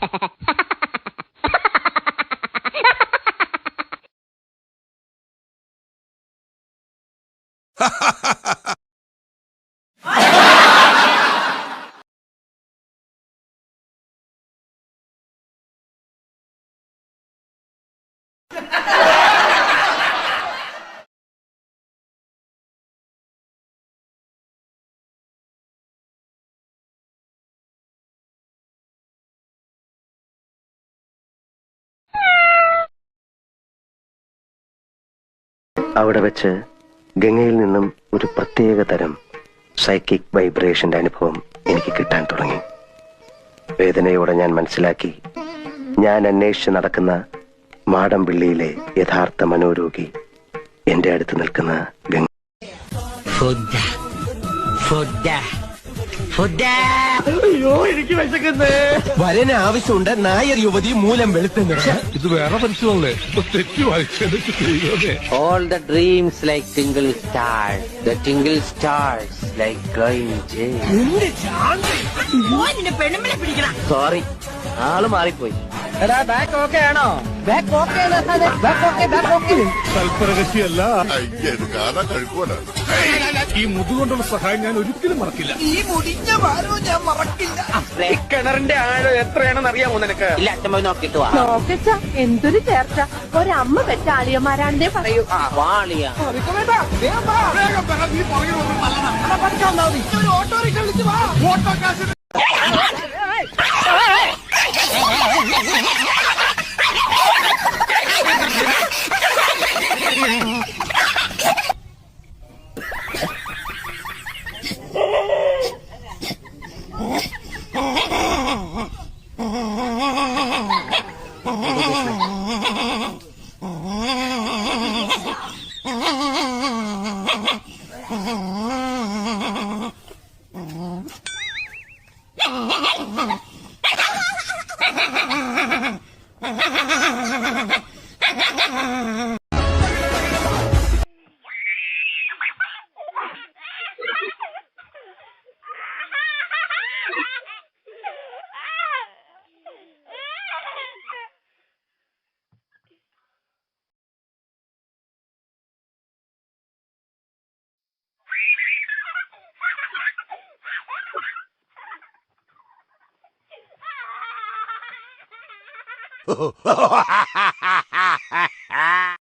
Ha ha ha! അവിടെ വെച്ച് ഗംഗയിൽ നിന്നും ഒരു പ്രത്യേക തരം സൈക്കിക് വൈബ്രേഷന്റെ അനുഭവം എനിക്ക് കിട്ടാൻ തുടങ്ങി. വേദനയോടെ ഞാൻ മനസ്സിലാക്കി ഞാൻ അന്വേഷിച്ച് നടക്കുന്ന മാടമ്പിള്ളിയിലെ യഥാർത്ഥ മനോരോഗി എന്റെ അടുത്ത് നിൽക്കുന്ന ഗംഗ. ഫുഡ്. എനിക്ക് വിശക്കുന്നേ. വരന് ആവശ്യമുണ്ട് നായർ യുവതി മൂലം വെളുത്തുന്നു. ഇത് വേറെ ഇപ്പൊ തെറ്റി വായിച്ചത് ദൈവമേ. All the dreams like tingle stars, the tingle stars sorry ആൾ മാറിപ്പോയി. എടാ ആൾ മാറിപ്പോയി തൽപരകശിയല്ല തൽപരകക്ഷിയല്ല. ഈ മുതുകൊണ്ടുള്ള സഹായം ഞാൻ ഒരിക്കലും മറക്കില്ല. ഈ മുടിഞ്ഞ ഭാരോ ഞാൻ മറക്കില്ല. ഈ കിണറിന്റെ ആഴം എത്രയാണെന്ന് അറിയാമോ നിനക്ക്? ഇല്ല അച്ഛൻ പോയി നോക്കിച്ച എന്തൊരു ചേർച്ച. ഒരമ്മ വെച്ച പറയൂ. വാളിയ ഓട്ടോറിക്ഷ വിളിച്ചു വാ. ഓട്ടോ കാശ് 먹어보세요. Ha ha ha!